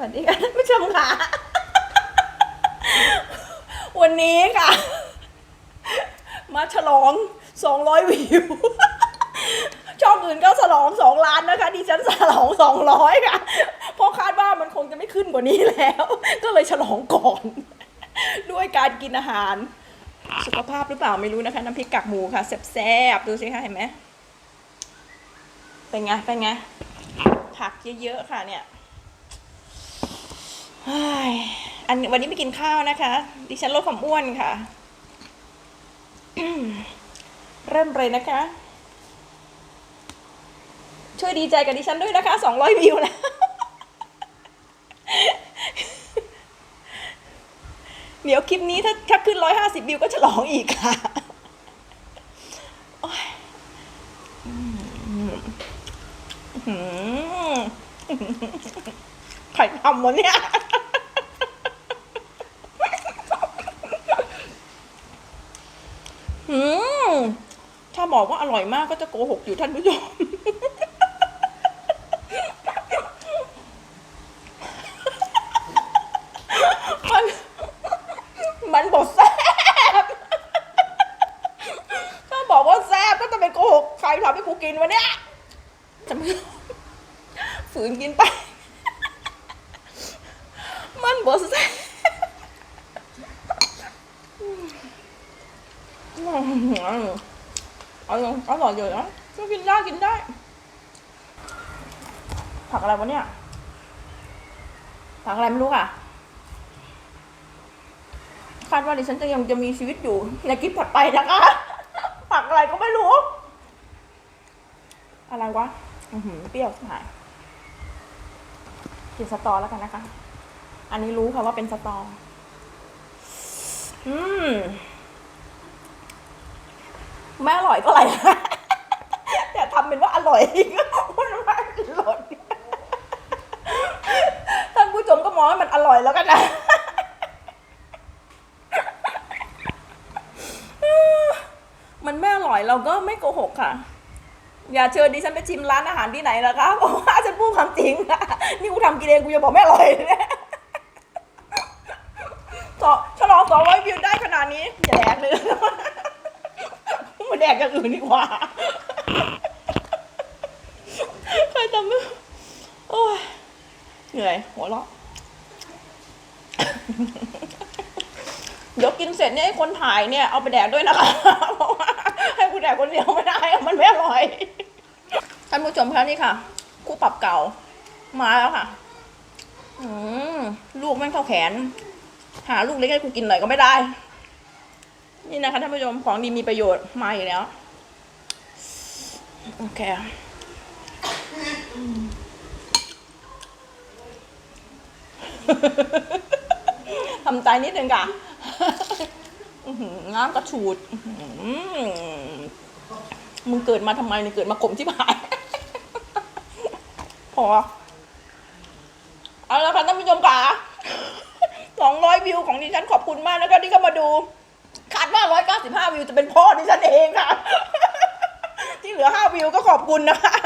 วัสดีค่ะท่านผู้ชมค่ะ วันนี้ค่ะ มาฉลอง 200 วิว ช่องอื่นก็ฉลอง 2 ล้านนะคะ ดิฉันฉลอง 200 ค่ะ เพราะคาดว่ามันคงจะไม่ขึ้นกว่านี้แล้ว ก็เลยฉลองก่อน ด้วยการกินอาหาร สุขภาพหรือเปล่าไม่รู้นะคะ น้ำพริกกากหมูค่ะ แซ่บๆ ดูสิคะเห็นไหมเป็นไง เป็นไง ผักเยอะๆ ค่ะเนี่ยเฮ้ย อันวันนี้ไม่กินข้าวนะคะ ดิฉันลดความอ้วนค่ะ เริ่มเลยนะคะ ช่วยดีใจกับดิฉันด้วยนะคะสองร้อยวิวแล้ว เดี๋ยวคลิปนี้ถ้าถ้าขึ้นร้อยห้าสิบวิวก็ฉลองอีกค่ะโอ๊ยอืมอื้อหือใครทำวะเนี่ย อืมถ้า บอกว่าอร่อยมากก็จะโกหกอยู่ท่านผู้ชมมันมันบดแซ่บถ้าบอกว่าแซ่บก็จะไปโกหกใครทำให้กูกินวะเนี่ยจะไม่ฝืนกินไป มันบดแซ่บอืม อร่อยอร่อยอยู่นะก็กินได้กินได้ ผักอะไรวะเนี่ย ผักอะไรไม่รู้ค่ะ คาดว่าดิฉันจะยังจะมีชีวิตอยู่ในคลิปถัดไปนะคะ ผักอะไรก็ไม่รู้ อะไรวะ อือหือเปรี้ยวหาย กินสตอแล้วกันนะคะ อันนี้รู้ค่ะว่าเป็นสตอ อืม ไม่อร่อยก็อะไรแต่ทำเป็นว่าอร่อยมันไม่อร่อยท่านผู้ชมก็มองให้มันอร่อยแล้วกันนะมันไม่อร่อยเราก็ไม่โกหกค่ะ อย่าเชิญดิฉันไปชิมร้านอาหารที่ไหนนะคะเพราะว่าฉันพูดความจริงค่ะนี่กูทำกินเองกูจะบอกไม่อร่อยเลยต่อฉลองสองร้อยวิวได้ขนาดนี้อย่าแดกเลย แดกอย่างอื่นดีกว่าใครทำไม่โอ้ยเหนื่อย หัวเราะเดี๋ยวกินเสร็จเนี่ยคนถ่ายเนี่ยเอาไปแดกด้วยนะคะเพราะว่าให้กูแดกคนเดียวไม่ได้มันไม่อร่อยท่านผู้ชมคะนี่ค่ะ คู่ปรับเก่า มาแล้วค่ะ อืมลูกแม่งเข้าแขน หาลูกเล็กให้กูกินหน่อยก็ไม่ได้ นี่นะคะท่านผู้ชมของดีมีประโยชน์มาอยู่แล้ว โอเคทำใจนิดนึงค่ะอื้อหือน้ำกระฉูดมึงเกิดมาทำไมเนี่ยเกิดมากลมที่ผาย พอ เอาละค่ะท่านผู้ชมค่ะสองร้อยวิวของดิฉันขอบคุณมากนะคะที่เข้ามาดู คาดว่า 195 วิวจะเป็นพ่อดิฉันเองค่ะ ที่เหลือ 5 วิวก็ขอบคุณนะคะ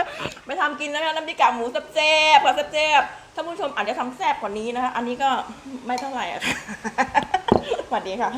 ไปทำกินนะคะน้ำพริกกากหมูแซ่บๆค่ะแซ่บๆท่านผู้ชมอาจจะทำแซ่บกว่านี้นะคะ อันนี้ก็ไม่เท่าไหร่อะค่ะสวัสดีค่ะ